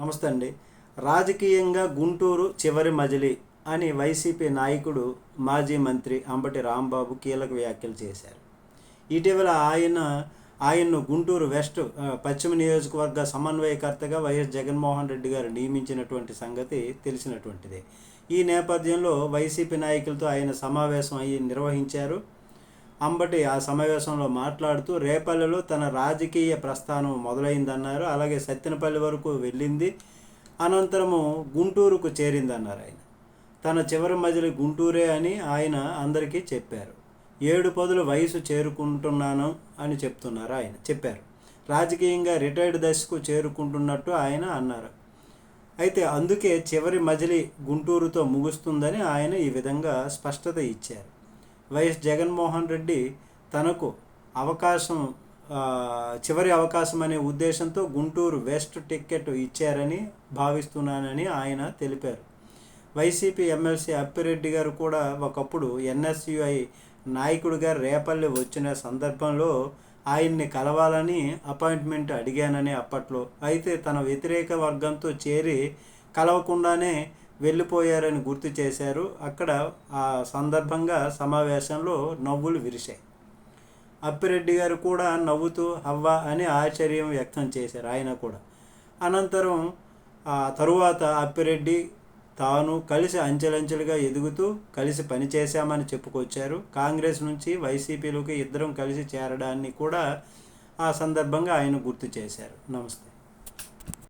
నమస్తే అండి. రాజకీయంగా గుంటూరు చివరి మజిలీ అని వైసీపీ నాయకుడు మాజీ మంత్రి అంబటి రాంబాబు కీలక వ్యాఖ్యలు చేశారు. ఇటీవల ఆయన ఆయన్ను గుంటూరు వెస్ట్ పశ్చిమ నియోజకవర్గ సమన్వయకర్తగా వైఎస్ జగన్మోహన్ రెడ్డి గారు నియమించినటువంటి సంగతి తెలిసినటువంటిదే. ఈ నేపథ్యంలో వైసీపీ నాయకులతో ఆయన సమావేశం అయ్యి నిర్వహించారు. అంబటి ఆ సమావేశంలో మాట్లాడుతూ రేపల్లెలో తన రాజకీయ ప్రస్థానం మొదలైందన్నారు. అలాగే సత్తెనపల్లి వరకు వెళ్ళింది. అనంతరము గుంటూరుకు చేరిందన్నారు ఆయన. తన చివరి మజిలి గుంటూరే అని ఆయన అందరికీ చెప్పారు. ఏడు పదుల వయసు చేరుకుంటున్నాను అని చెప్తున్నారు ఆయన చెప్పారు. రాజకీయంగా రిటైర్డ్ దశకు చేరుకుంటున్నట్టు ఆయన అన్నారు. అయితే అందుకే చివరి మజిలి గుంటూరుతో ముగుస్తుందని ఆయన ఈ విధంగా స్పష్టత ఇచ్చారు. వైఎస్ జగన్మోహన్ రెడ్డి తనకు అవకాశం చివరి అవకాశం అనే ఉద్దేశంతో గుంటూరు వెస్ట్ టికెట్ ఇచ్చారని భావిస్తున్నానని ఆయన తెలిపారు. వైసీపీ ఎమ్మెల్సీ అప్పిరెడ్డి గారు కూడా ఒకప్పుడు ఎన్ఎస్యుఐ నాయకుడిగా రేపల్లి వచ్చిన సందర్భంలో ఆయన్ని కలవాలని అపాయింట్మెంట్ అడిగానని అప్పట్లో. అయితే తన వ్యతిరేక వర్గంతో చేరి కలవకుండానే వెళ్ళిపోయారని గుర్తు చేశారు. అక్కడ ఆ సందర్భంగా సమావేశంలో నవ్వులు విరిశాయి. అప్పిరెడ్డి గారు కూడా నవ్వుతూ హవ్వ అని ఆశ్చర్యం వ్యక్తం చేశారు ఆయన కూడా. అనంతరం ఆ తరువాత అప్పిరెడ్డి తాను కలిసి అంచెలంచెలుగా ఎదుగుతూ కలిసి పనిచేశామని చెప్పుకొచ్చారు. కాంగ్రెస్ నుంచి వైసీపీలోకి ఇద్దరం కలిసి చేరడాన్ని కూడా ఆ సందర్భంగా ఆయన గుర్తు చేశారు. నమస్తే.